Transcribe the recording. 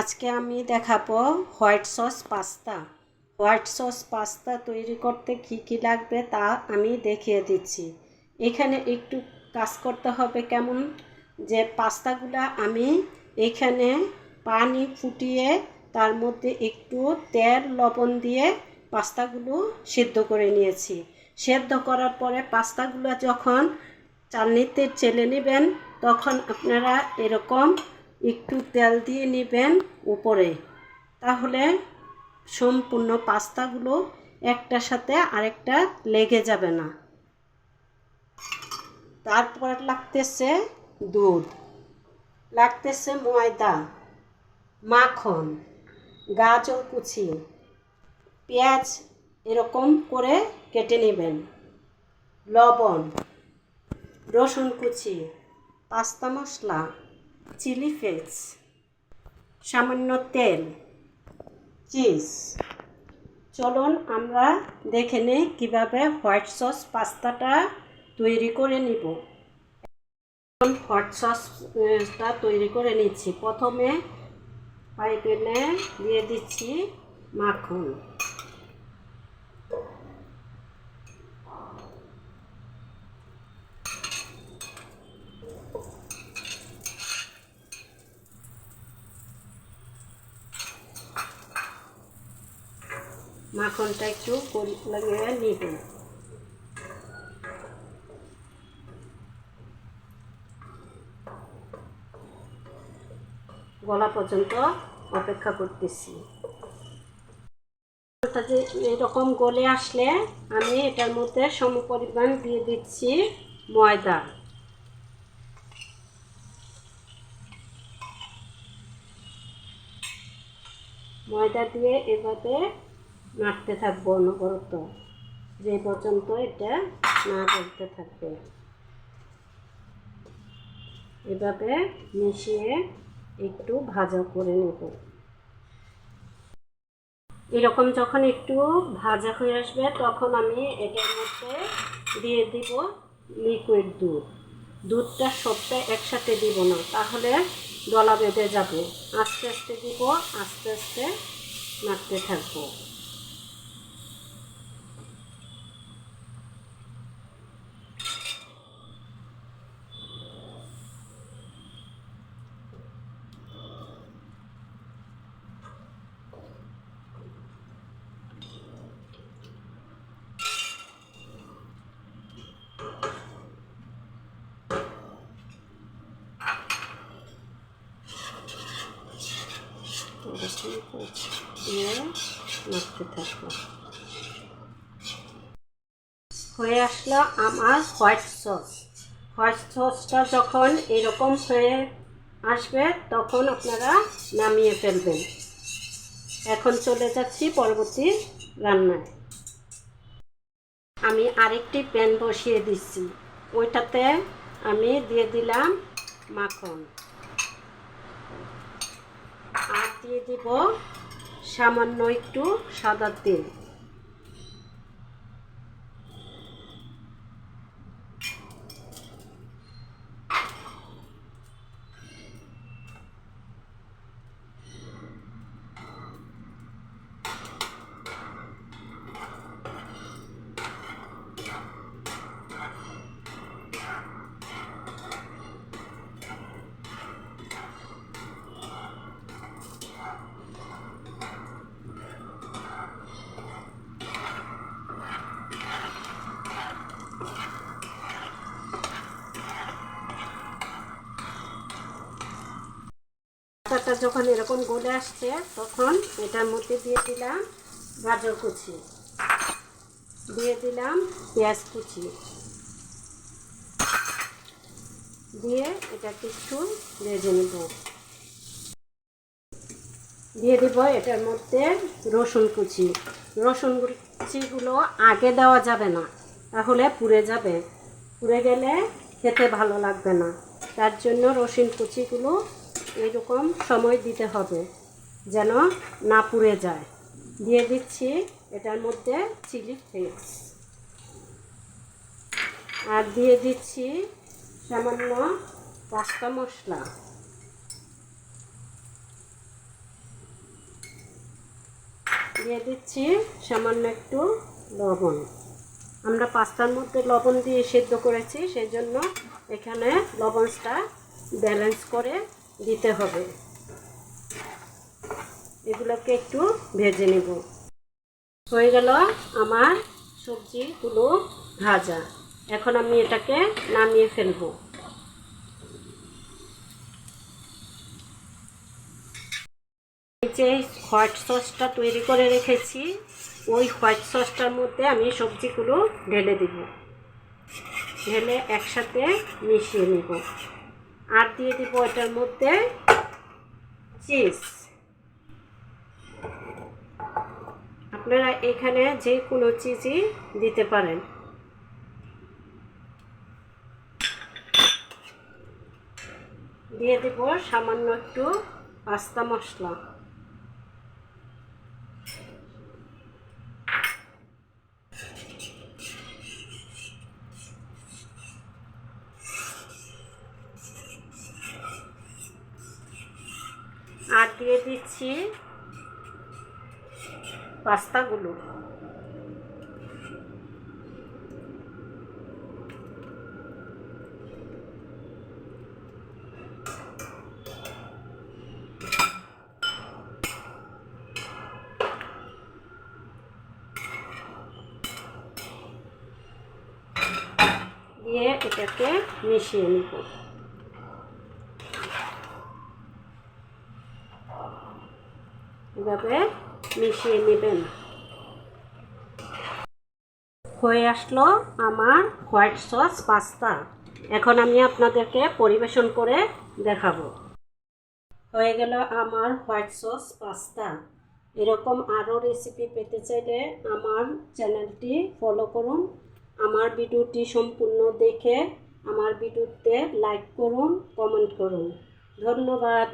আজকে আমি দেখাবো white sauce pasta. White sauce pasta তৈরি করতে কি কি লাগবে তা আমি দেখিয়ে দিচ্ছি। এখানে একটু কাজ করতে হবে কেমন? যে পাস্তাগুলা আমি এখানে পানি ফুটিয়ে তার মধ্যে একটু তেল, লবণ দিয়ে পাস্তাগুলো সিদ্ধ করে নিয়েছি। সেদ্ধ করার পরে পাস্তাগুলো যখন চালনিতে চেলে নেবেন, তখন আপনারা এরকম একটু তেল দিয়ে নেবেন উপরে। তাহলে সম্পূর্ণ পাস্তাগুলো একটার সাথে আরেকটা লেগে যাবে না। তারপর লাগতেছে দুধ। লাগতেছে ময়দা, মাখন, গাজর কুচি, পেঁয়াজ এরকম করে কেটে নেবেন, লবণ, রসুন কুচি, পাস্তা মশলা চিলি ফ্লেক্স, সামান্য তেল, চিজ। চলুন আমরা দেখে নিই কীভাবে হোয়াইট সস পাস্তাটা তৈরি করে নিব। হোয়াইট সসটা তৈরি করে নিচ্ছি। প্রথমে পাইপেনে দিয়ে দিচ্ছি মাখন। মাখনটা একটু লাগিয়ে নিব গলা পর্যন্ত অপেক্ষা করতেছি। যে এরকম গলে আসলে আমি এটার মধ্যে সম পরিমাণ দিয়ে দিচ্ছি ময়দা। ময়দা দিয়ে এভাবে নাড়তে থাকব অনবরত। যে পর্যন্ত এটা না করতে থাকবে। এভাবে মিশিয়ে একটু ভাজা করে নেব। এরকম যখন একটু ভাজা হয়ে আসবে, তখন আমি এটার মধ্যে দিয়ে দিব লিকুইড দুধ। দুধটা সবটা একসাথে দিব না, তাহলে দলা বেঁধে যাবে। আস্তে আস্তে দিব, আস্তে আস্তে নাড়তে থাকব। দিয়ে নাড়তে থাকব হয়ে আসলো আমার হোয়াইট সস হোয়াইট সসটা যখন এরকম হয়ে আসবে, তখন আপনারা নামিয়ে ফেলবেন। এখন চলে যাচ্ছি পরবর্তী রান্নায়। আমি আরেকটি প্যান বসিয়ে দিচ্ছি। ওইটাতে আমি দিয়ে দিলাম মাখন আর দিয়ে দিব সামান্য একটু সাদা তেল। আটাটা যখন এরকম গলে আসছে, তখন এটার মধ্যে দিয়ে দিলাম গাজর কুচি। দিয়ে দিলাম পেঁয়াজ কুচি। দিয়ে এটাকে একটু ভেজে নেব। দিয়ে দিব এটার মধ্যে রসুন কুচি। রসুন কুচিগুলো আগে দেওয়া যাবে না, তাহলে পুড়ে যাবে। পুড়ে গেলে খেতে ভালো লাগবে না। তার জন্য রসুন কুচিগুলো এরকম সময় দিতে হবে যেন না পুড়ে যায়। দিয়ে দিচ্ছি এটার মধ্যে চিলি ফ্লেক্স। আর দিয়ে দিচ্ছি সামান্য পাস্তা মশলা। দিয়ে দিচ্ছি সামান্য একটু লবণ। আমরা পাস্তার মধ্যে লবণ দিয়ে সেদ্ধ করেছি সেই জন্য এখানে লবণটা ব্যালেন্স করে দিতে হবে। এগুলোকে একটু ভেজে নেব। হয়ে গেল আমার সবজিগুলো ভাজা। এখন আমি এটাকে নামিয়ে ফেলব। যে হোয়াইট সসটা তৈরি করে রেখেছি, ওই হোয়াইট সসটার মধ্যে আমি সবজিগুলো ঢেলে দিব। ঢেলে একসাথে মিশিয়ে নেব। আর দিয়ে দিব এটার মধ্যে চিজ। আপনারা এখানে যে কোনো চিজই দিতে পারেন। দিয়ে দেব সামান্য একটু পাস্তা মশলা। আর দিয়ে দিচ্ছি পাস্তাগুলো। দিয়ে এটাকে মিশিয়ে নিব। এভাবে মিশিয়ে নেবেন? হয়ে আসলো আমার হোয়াইট সস পাস্তা। এখন আমি আপনাদেরকে পরিবেশন করে দেখাবো। হয়ে গেল আমার হোয়াইট সস পাস্তা। এরকম আরও রেসিপি পেতে চাইলে আমার চ্যানেলটি ফলো করুন। আমার ভিডিওটি সম্পূর্ণ দেখে আমার ভিডিওতে লাইক করুন কমেন্ট করুন। ধন্যবাদ।